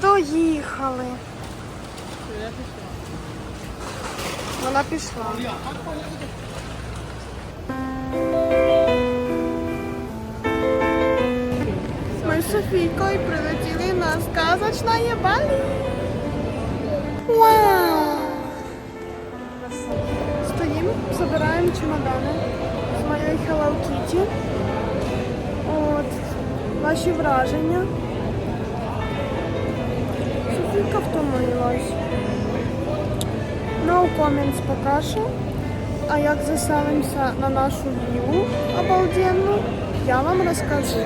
Доїхали. Вона пішла. Ми з Софійкою прилетіли на сказочне Балі. Вау! Стоїмо, збираємо чемодани з моєї Hello Kitty. От, ваші враження. Софійка втомилась. No comments поки що. А як заселимося на нашу віллу обалденну, я вам розкажу.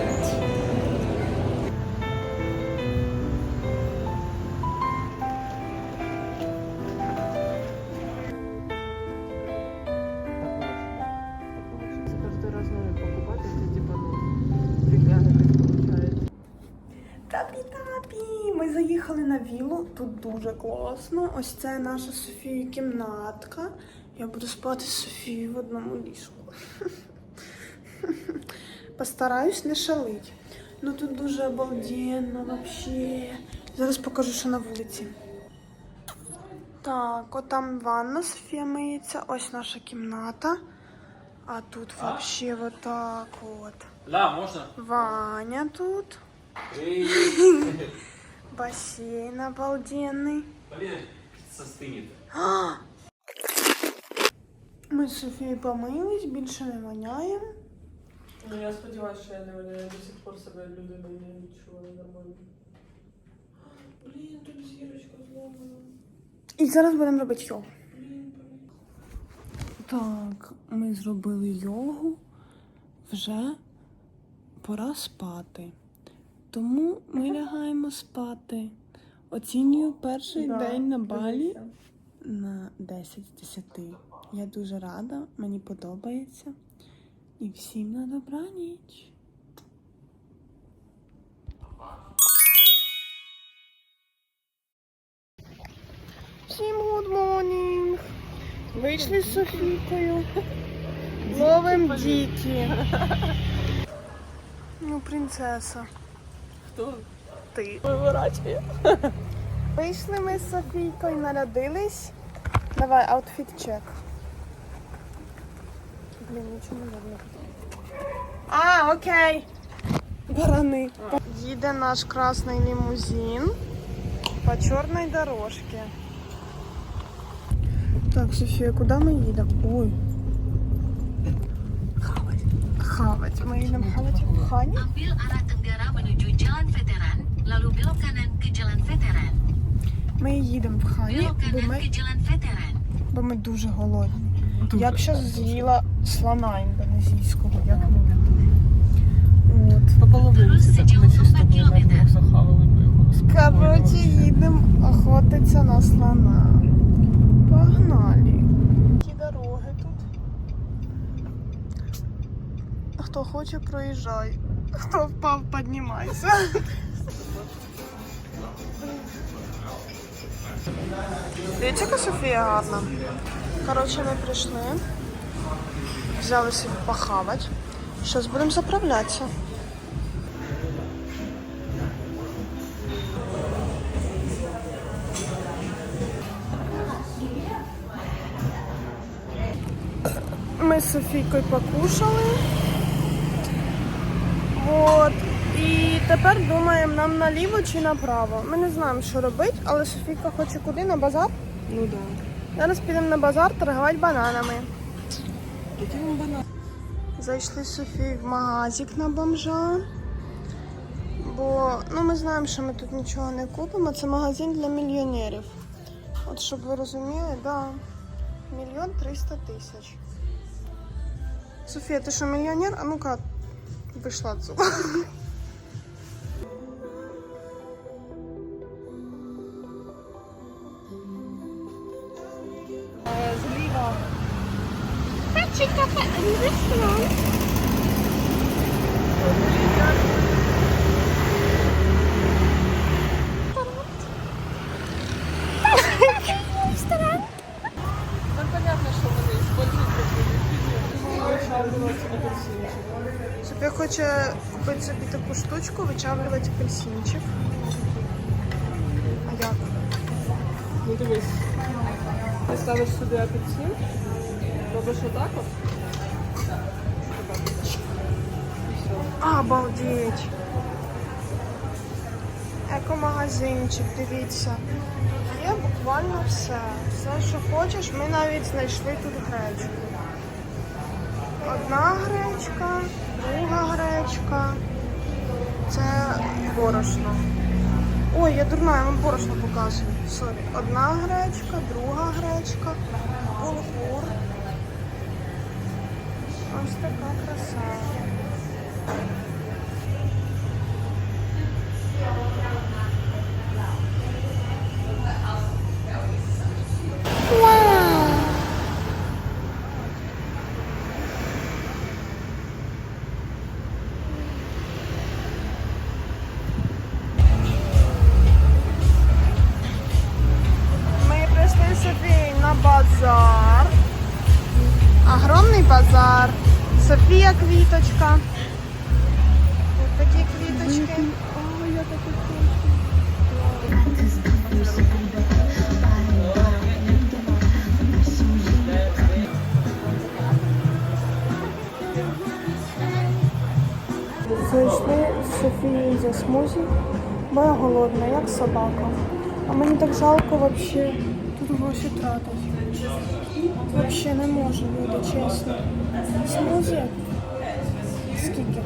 Тут дуже класно. Ось це наша Софія кімнатка. Я буду спати з Софією в одному ліжку. Постараюсь не шалить. Ну тут дуже обалденно вообще. Зараз покажу, що на вулиці. Так, от там ванна Софія миється. Ось наша кімната. А тут вообще вот так вот. Ла, можно? Ваня тут. Эй, Бассейн обалденный. Блин, состынет. Ми з Софією помились, більше не воняємо. Ну я сподіваюся, що я не виняю. Я до сих пор себе людиною не відчуваю нормально. Блін, тут зірочка зломана. І зараз будемо робити йогу. Так, ми зробили йогу. Вже пора спати. Тому ми лягаємо спати. Оцінюю перший Да, день на балі дивися. на 10 з 10. Я дуже рада, мені подобається. І всім на добраніч. Всім good morning! Вийшли з Софійкою. Ловим діті. Ну, принцеса. Хто? Ти. Виворачує. Вийшли ми з Софійкою, нарядились. Давай, аутфіт чек. Блін, нічого не видно. А, окей. Барани. Їде наш красний лимузин по чорній дорожці. Так, Софія, куди ми їдемо? Ой. Хавать. Хавать. Ми їдемо хавать в хані. Menuju Jalan Veteran, lalu belok kanan ke Jalan Veteran. Ми їдемо в хані, Belok бо kanan ми, Jalan Veteran. бо ми дуже голодні. Я б ще з'їла слона індонезійського, як. От. По так ми чисто empat вдвох захавали би. Короче, їдемо охотитися на слона. Погнали. Які дороги тут. Хто хоче, проїжджай. Хто впав, піднімайся. Дивіться, яка Софія гарна. Коротше, ми прийшли. Взяли собі похавати. Зараз будемо заправлятися. Ми з Софійкою покушали. От. І тепер думаємо, нам наліво чи направо. Ми не знаємо, що робити, але Софійка хоче куди на базар. Ну так. Зараз підемо на базар торгувати бананами. Які вам банан? Зайшли з Софією в магазик на бомжа. Бо ну, ми знаємо, що ми тут нічого не купимо. Це магазин для мільйонерів. От щоб ви розуміли, да. Мільйон триста тисяч. Софія, ти що мільйонер? А ну-ка, вийшла отсюда. Зліва. Ну понятно, що вони использують такі Софія хоче купити собі таку штучку, вичавлювати апельсинчик. А як? Ну дивись. Ти ставиш сюди апельсин, робиш отак от. Отак от. Обалдеть. Екомагазинчик, дивіться. Тут є буквально все. Все, що хочеш, ми навіть знайшли тут гречку. Одна гречка, друга гречка. Це борошно. Ой, я дурна, я вам борошно показую. Сорі. Одна гречка, друга гречка, булгур. Ось така краса. Софія квіточка. Ось такі квіточки. А, я так хочу. Зайшли з Софією за смузі, бо я голодна, як собака. А мені так жалко взагалі тут гроші тратить. Взагалі не можу, люди, чесно. Смузі? Скільки?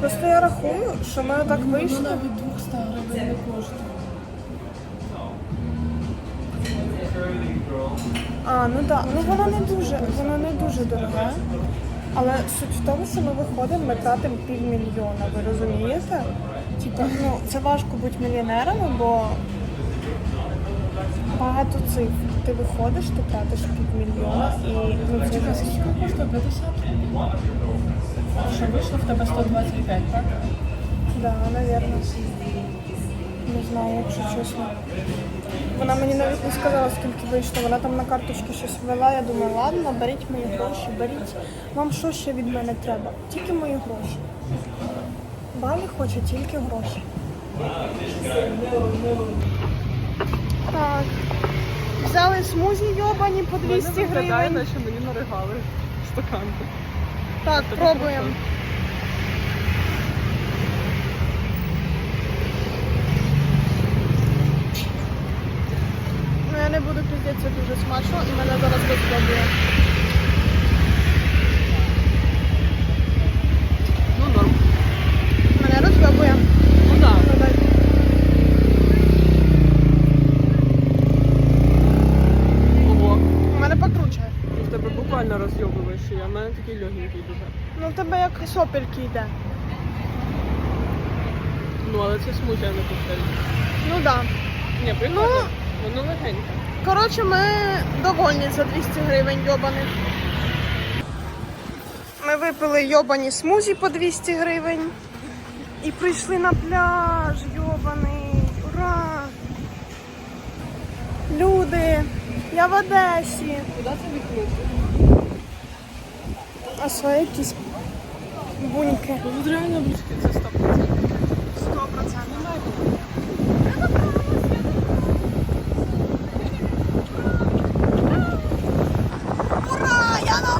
Просто я рахую, що ми так вийшли. від 200 гривень не коштує. А, ну так, ну воно не дуже, воно не дуже дороге. Але суть в тому, що ми виходимо, ми тратимо півмільйона, ви розумієте? Типа, ну це важко бути мільйонерами, бо багато цифр. Ти виходиш, ти тратиш півмільйона і ну, це Чекай, скільки коштує 50? Що вийшло в тебе 125, так? Да, наверное. Не знаю, якщо чесно. Вона мені навіть не сказала, скільки вийшло. Вона там на карточці щось ввела. Я думаю, ладно, беріть мої гроші, беріть. Вам що ще від мене треба? Тільки мої гроші. Балі хоче тільки гроші. Так. Взяли смузі йобані по 200 гривень. наче мені наригали стаканки. Так, пробуємо. Ну я не буду піздець, це дуже смачно і мене зараз розбобує. Ну норм. Мене розбобує. Ну так. Ну, дай. Ого. У мене покруче. В тебе буквально розйобуєш, а в мене такий легенький дуже. Ну в тебе як сопельки йде. Ну, але це смузі, а не коктейль. Ну так. Да. Ні, прикольно. Воно легеньке. Коротше, ми довольні за 200 гривень йобаних. Ми випили йобані смузі по 200 гривень. І прийшли на пляж, йобаний. Ура! Люди, я в Одесі. Куди це вікнути? А свої якісь буньки. Ну тут реально близько, це 100%. 100%. Ура! Я на!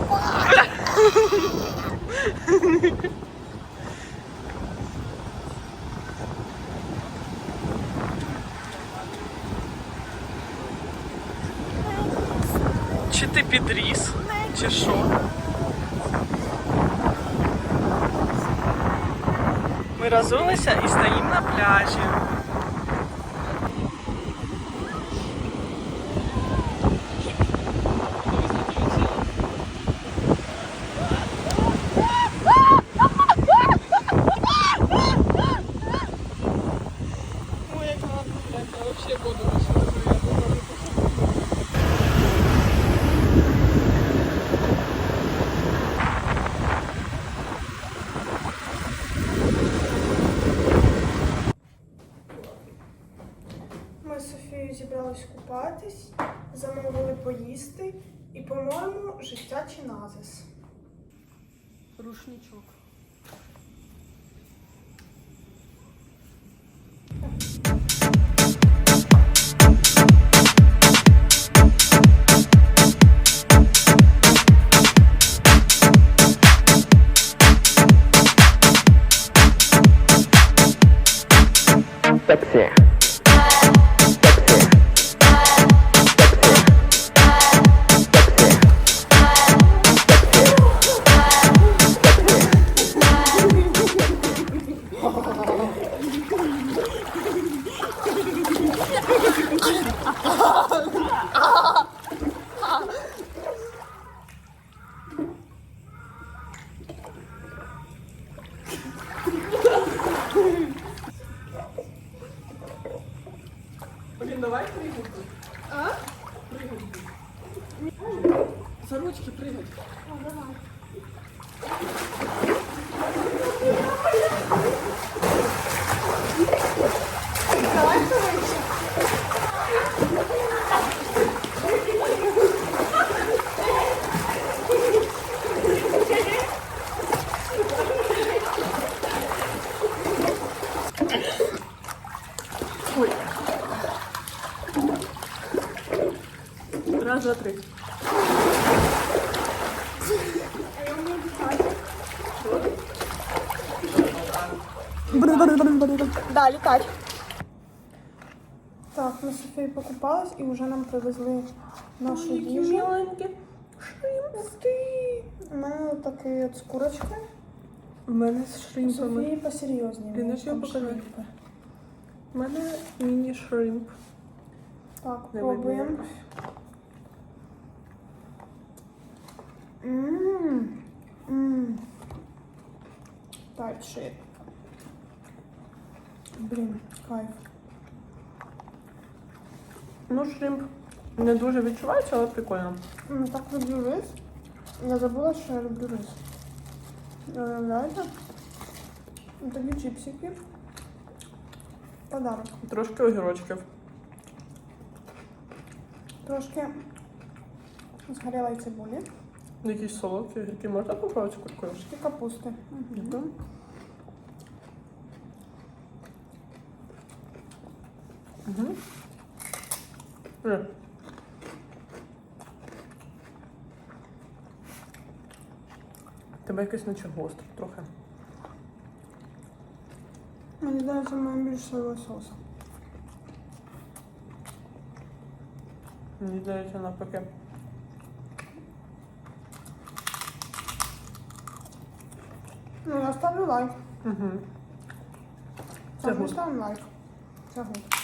Чи ти підріс? Чи що? Ми розулися і стоїмо на пляжі. По-моєму, життя чи назис. Рушничок. Сексі. Давай пригати. А? Пригати. Сорочки ручки пригати. Раз, Да, літать. Так, ми з Софією покупались і вже нам привезли нашу їжу. Шримпсти. У мене такий от з курочкою. У мене з шримпами. Софії посерйозніше. Ти не що показати? У мене міні-шримп. Так, Не пробуємо. видно. Ммм. Ммм. Shit. Блін, кайф. Ну, шримп не дуже відчувається, але прикольно. Ну, так люблю рис. Я забула, що я люблю рис. Уявляєте? Ну, Такі чіпсики. Подарок. Трошки огірочків. Трошки згорілої цибулі Якісь солодкі огірки. Можна попробувати куркою? і капусти. Угу. Угу. Е. Тебе якесь наче гостре трохи. Мені здається, має більше соєвого соусу. Мені здається, навпаки. Ну, я ставлю лайк. Угу. Це гуд. ставимо лайк. Це гуд.